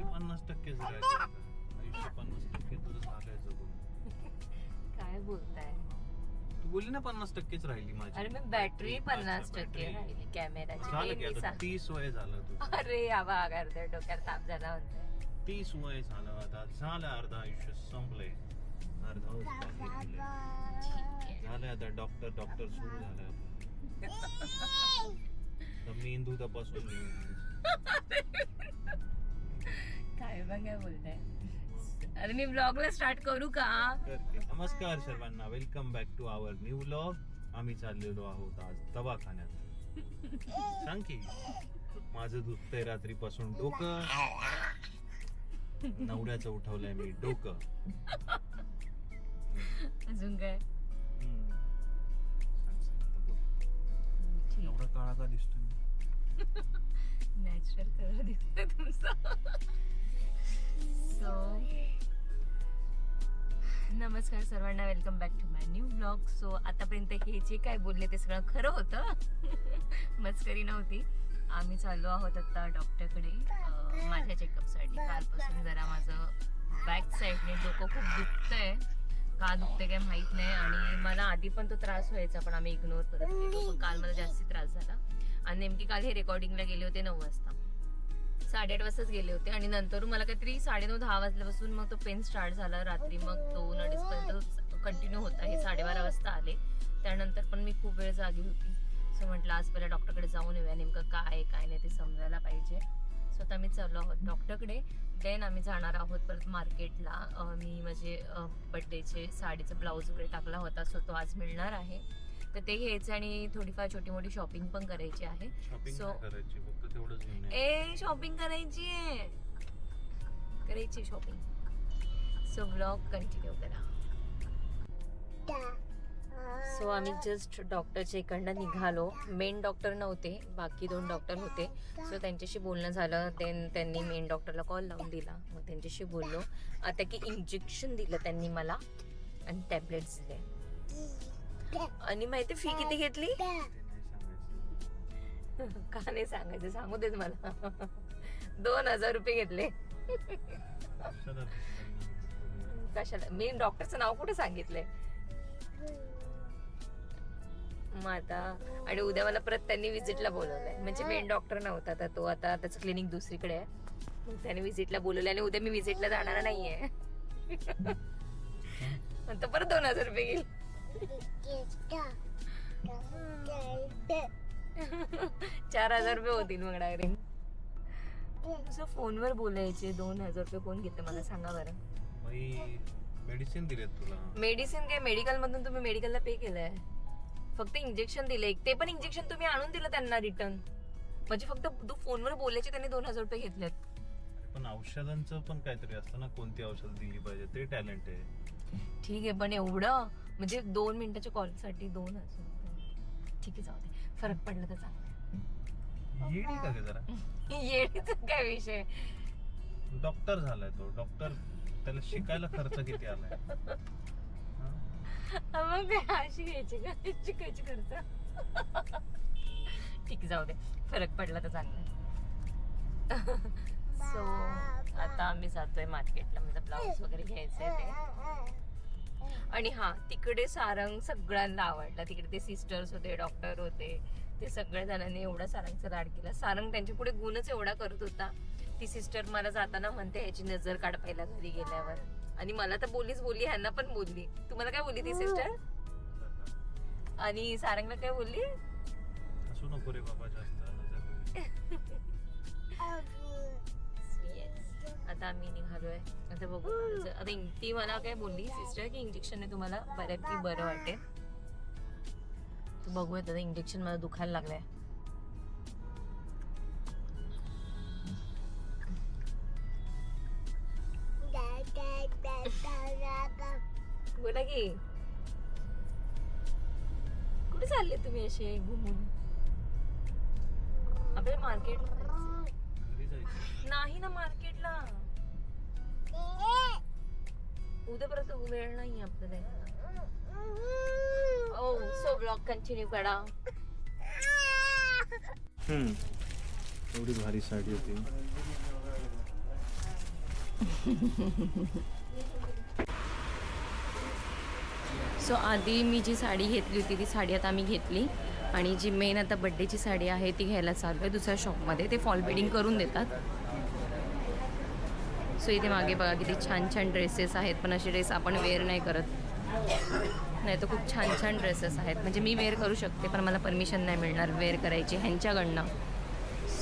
Battery पन्नास टक्केच राहिली आता. आयुष्य पन्नास टक्के तुझं झालंय जगून. काय बोलताय? तू बोलली ना पन्नास टक्केच राहिली माझी. अरे मी बॅटरी पन्नास टक्के battery. राहिली कॅमेराची झालं ते की मी आता सांग- तीस वय झालं तू अरे आवा करते डोक्यात ताप झाला म्हणते तीस वय झालं आता. झालं अर्ध आयुष्य संपलंय. अर्ध झालंय आता डॉक्टर डॉक्टर सुरू झालंय आता मेंदू तपासून घेऊन काय पण काय बोलताय अरे मी ब्लॉगला स्टार्ट करू का करते. नमस्कार सर्वांना welcome back to our new vlog आम्ही चाललेलो आहोत आज दवाखान्यात सांग की माझं दुखतंय रात्रीपासून डोकं नवऱ्याचं उठवलंय मी डोकं अजून काय हम्म. सांग, सांग, आता बोल. ठीक एवढा काळा का दिसतोय मी? नॅचरल कलर दिसतोय तुमचा सो नमस्कार सर्वांना. Welcome back to my new blog so आतापर्यंत हे जे काय बोलले ते सगळं खरं होतं. मस्करी नव्हती. आम्ही चाललो आहोत आता डॉक्टरकडे माझ्या चेकअपसाठी कालपासून जरा माझं बॅक साईडने डोकं खूप दुखतंय. का दुखतंय काय माहीत नाही. आणि मला आधी पण तो त्रास व्हायचा पण आम्ही इग्नोर करत पण काल मला जास्ती त्रास झाला. आणि नेमकी काल हे रेकॉर्डिंगला गेले होते नऊ वाजता. साडेआठ वाजताच गेले होते आणि नंतर मला काहीतरी साडेनऊ दहा वाजल्यापासून मग तो पेन स्टार्ट झाला. रात्री मग दोन अडीचपर्यंत कंटिन्यू होता हे साडेबारा वाजता आले. त्यानंतर पण मी खूप वेळ जागी होती. सो म्हटलं आज पहिला डॉक्टरकडे जाऊन येऊया. नेमकं काय आहे, काय नाही ते समजायला पाहिजे. सो आता मी चाललो आहोत डॉक्टरकडे देन आम्ही जाणार आहोत परत मार्केटला. मी म्हणजे बड्डेचे साडीचा ब्लाऊज वगैरे टाकला होता. सो तो आज मिळणार आहे. तर ते घ्यायचं आणि थोडीफार छोटी मोठी शॉपिंग पण करायची आहे. ये. ए शॉपिंग करायची आहे. करायची शॉपिंग सो ब्लॉग कंटिन्यू करा. सो आम्ही जस्ट डॉक्टरच्या इकडनं निघालो. मेन डॉक्टर नव्हते बाकी दोन डॉक्टर होते. सो त्यांच्याशी बोलणं झालं. देन त्यांनी मेन डॉक्टरला कॉल लावून दिला. मग त्यांच्याशी बोललो. आता की इंजेक्शन दिलं त्यांनी मला. आणि टॅबलेट्स दिले. आणि माहिती फी किती घेतली? का नाही सांगायचं? सांगू देत मला. दोन हजार रुपये घेतले. कशाला? मी डॉक्टरचं नाव कुठे सांगितलंय? मग आता आणि उद्या मला परत त्यांनी विजिटला बोलवलंय. म्हणजे मेन डॉक्टर नव्हता तर तो आता त्याचं क्लिनिक दुसरीकडे आहे. मग त्याने विजिटला बोलवलंय आणि उद्या मी विजिटला जाणार नाहीये. तो परत दोन हजार रुपये घेईल. चार हजार रुपये होतील मग डायरेक्ट तुझं फोनवर बोलायचे दोन हजार रुपये कोण घेते मला सांगा बरं. मेडिसिन दिलेत तुला. मेडिसिन काय? मेडिकल मधून तुम्ही मेडिकलला पे केलंय? फक्त इंजेक्शन दिले. ते पण इंजेक्शन तुम्ही आणून दिलं त्यांना रिटर्न म्हणजे फक्त तू फोनवर बोलायचे त्यांनी दोन हजार रुपये घेतलेत. अरे पण औषधांचं पण काहीतरी असतं ना कोणती औषध दिली पाहिजे? ते टॅलेंट आहे. ठीक आहे पण एवढं? म्हणजे दोन मिनिटाच्या कॉलसाठी दोन हजार. ठीक आहे जाऊ दे. फरक पडला तर चांगलं येडी का ग जरा? येडीचा काय विषय? डॉक्टर झालाय तो. डॉक्टर त्याला शिकायला खर्च किती आलाय? हा? मग काय अशी घ्यायची का? शिकायची खर्च? ठीक आहे, जाऊ दे. फरक पडला तर चांगलं सो आता आम्ही जातोय मार्केटला म्हणजे ब्लाऊज वगैरे घ्यायचंय ते. आणि हा तिकडे सारंग सगळ्यांना आवडला. तिकडे ते सिस्टर्स होते डॉक्टर होते ते सगळ्या जणांनी एवढा सारंगचा राड केला. सारंग त्यांच्या पुढे गुणच एवढा करत होता. ती सिस्टर मला जाताना म्हणते ह्याची नजर काढ पहिला घरी गेल्यावर. आणि मला तर बोलीच बोलली ह्यांना पण बोलली. तुम्हाला काय बोलली ती सिस्टर आणि सारंगला काय बोलली? असू नको रे बाबा जास्त. आता आम्ही निघालोय. आता बघू. आता ती मला काय बोलली सिस्टर की इंजेक्शन तुम्हाला बऱ्यापैकी बरं वाटेल. तर बघूयात आता इंजेक्शन मला दुखायला लागलंय. बोला की. कुठे चालले तुम्ही असे घुमून? आपल्याला मार्केट नाही ना मार्केटला उद्या परत वेळ नाही आपल्याला. ओ सो ब्लॉग कंटिन्यू करा. हम्म. एवढी भारी साडी होती. सो आधी मी जी साडी घेतली होती ती साडी आता आम्ही घेतली. आणि जी मेन आता बड्डेची साडी आहे ती घ्यायला चालू आहे दुसऱ्या शॉपमध्ये ते फॉल बेडिंग करून देतात. सो इथे मागे बघा किती छान छान ड्रेसेस आहेत पण असे ड्रेस आपण वेअर नाही करत. नाही तर खूप छान छान ड्रेसेस आहेत. म्हणजे मी वेअर करू शकते पण मला परमिशन नाही मिळणार वेअर करायची ह्यांच्याकडनं.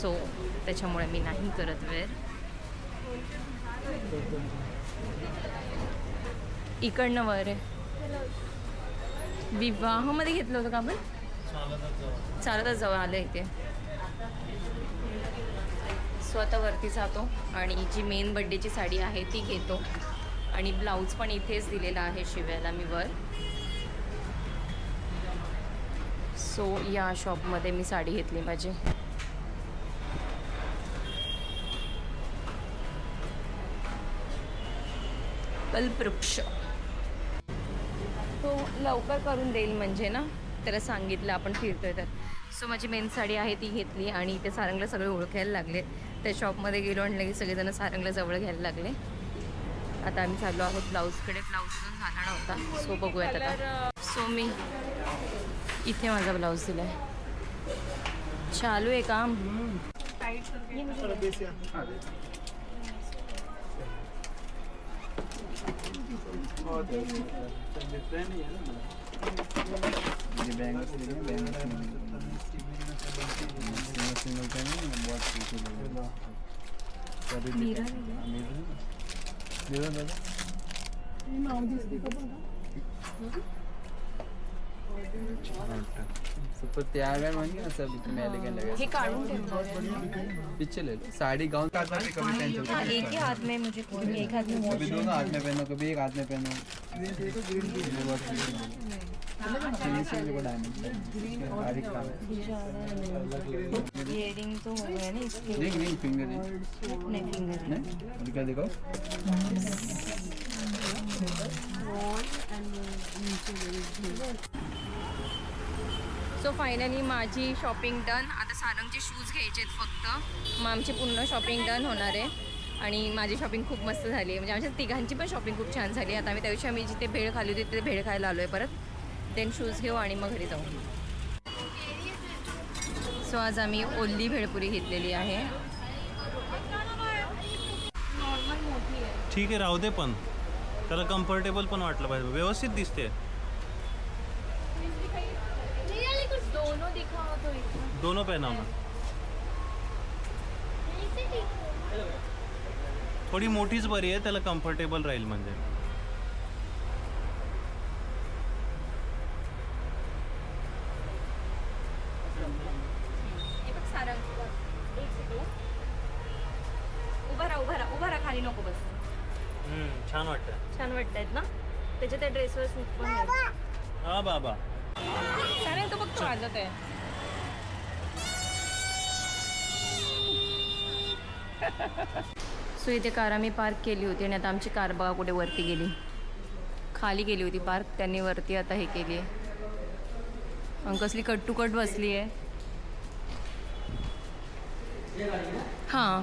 सो त्याच्यामुळे मी नाही करत वेअर इकडनं वर. आहे विवाहामध्ये घेतलं होतं का आपण? चालतच जाऊ. आलं इथे. सो आता वरती जातो आणि जी मेन बड्डेची साडी आहे ती घेतो. आणि ब्लाऊज पण इथेच दिलेला आहे शिवायला मी वर. सो या शॉपमध्ये मी साडी घेतली माझी. कल्पवृक्ष. तो लवकर करून देईल म्हणजे ना? त्याला सांगितलं आपण फिरतोय तर. सो माझी मेन साडी आहे ती घेतली आणि इथे सारंगला सगळे ओळखायला लागले. त्या शॉपमध्ये गेलो आणि लगेच सगळेजण सारंगला जवळ घ्यायला लागले आता आम्ही चाललो आहोत ब्लाऊजकडे ब्लाऊज अजून झाला नव्हता सो बघूयात आता सो मी इथे माझा ब्लाऊज दिला आहे चालू आहे काम ये पीछे कभी भी सुपर तैयार है मांगे ना सब इसमें एलिगेंट हे लगा काढून ठेवलं पीछे ले लो साड़ी गाउन का कभी पहन सकते हाँ एक ही हाथ में मुझे कभी एक हाथ में हो। कभी दोनों हाथ में पहनो कभी एक हाथ में पहनो ये है। देखो बारीक काम है इयरिंग तो हो गया ना इसके। रिंग रिंग फिंगर रिंग नहीं फिंगर नहीं? दिखा? सो फायनली माझी शॉपिंग डन आता सारंगचे शूज घ्यायचे आहेत फक्त. मग आमची पूर्ण शॉपिंग डन होणार आहे. आणि माझी शॉपिंग खूप मस्त झाली आहे. म्हणजे आमच्या तिघांची पण शॉपिंग खूप छान झाली आता आम्ही त्या दिवशी आम्ही जिथे भेळ खाली होती तिथे भेळ खायला आलो आहे परत. देन शूज घेऊ आणि मग घरी जाऊ. सो आज आम्ही ओल्ली भेळपुरी घेतलेली आहे. ठीक आहे राहू दे पण. त्याला कम्फर्टेबल पण वाटलं पाहिजे. व्यवस्थित दिसते. दोनों दिखाओ तो दोनों पहनाव. ना थोडी मोठीच बरी आहे त्याला कम्फर्टेबल राहील म्हणजे हे बघ सारंग एक सेकंड उभा राहा उभा राहा उभा राहा खाली नको बस छान वाटतं छान वाटतायत ना? त्याच्या त्या ड्रेसवर सूट पण आहे. हा बाबा. सारंग तो बघ तो वाजत आहे. सो इथे कार आम्ही पार्क केली होती आणि आता आमची कार बघा कुठे वरती गेली. खाली गेली होती पार्क त्यांनी वरती आता हे केली आहे. कसली कट टू कट बसली आहे. हां.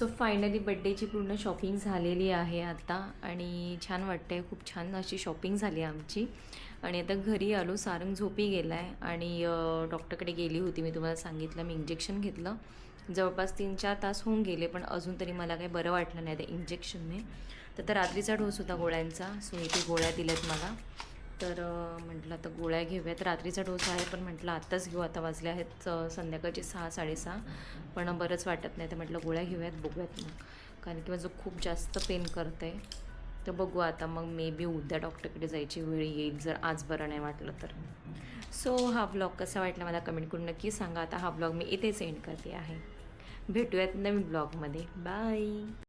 सो फायनली बड्डेची पूर्ण शॉपिंग झालेली आहे आता आणि छान वाटते खूप छान अशी शॉपिंग झाली आमची. आणि आता घरी आलो सारंग झोपी गेला आहे आणि डॉक्टरकडे गेली होती. मी तुम्हाला सांगितलं मी इंजेक्शन घेतलं. जवळपास तीन चार तास होऊन गेले पण अजून तरी मला काही बरं वाटलं नाही त्या इंजेक्शनने तर रात्रीचा डोस होता गोळ्यांचा. सो इथे गोळ्या दिल्यात मला. तर म्हटलं आता गोळ्या घेऊयात. रात्रीचा डोस आहे पण म्हटलं आत्ताच घेऊ. आता वाजले आहेत संध्याकाळचे सहा साडेसहा. पण बरंच वाटत नाही. तर म्हटलं गोळ्या घेऊयात बघूयात मग. कारण की माझं खूप जास्त पेन करतं आहे तर बघू आता मग मे बी उद्या डॉक्टरकडे जायची वेळ येईल जर आज बरं नाही वाटलं तर. सो हा ब्लॉग कसा वाटला मला कमेंट करून नक्की सांगा. आता हा ब्लॉग मी इथेच एंड करते आहे. भेटूयात नवीन ब्लॉगमध्ये बाय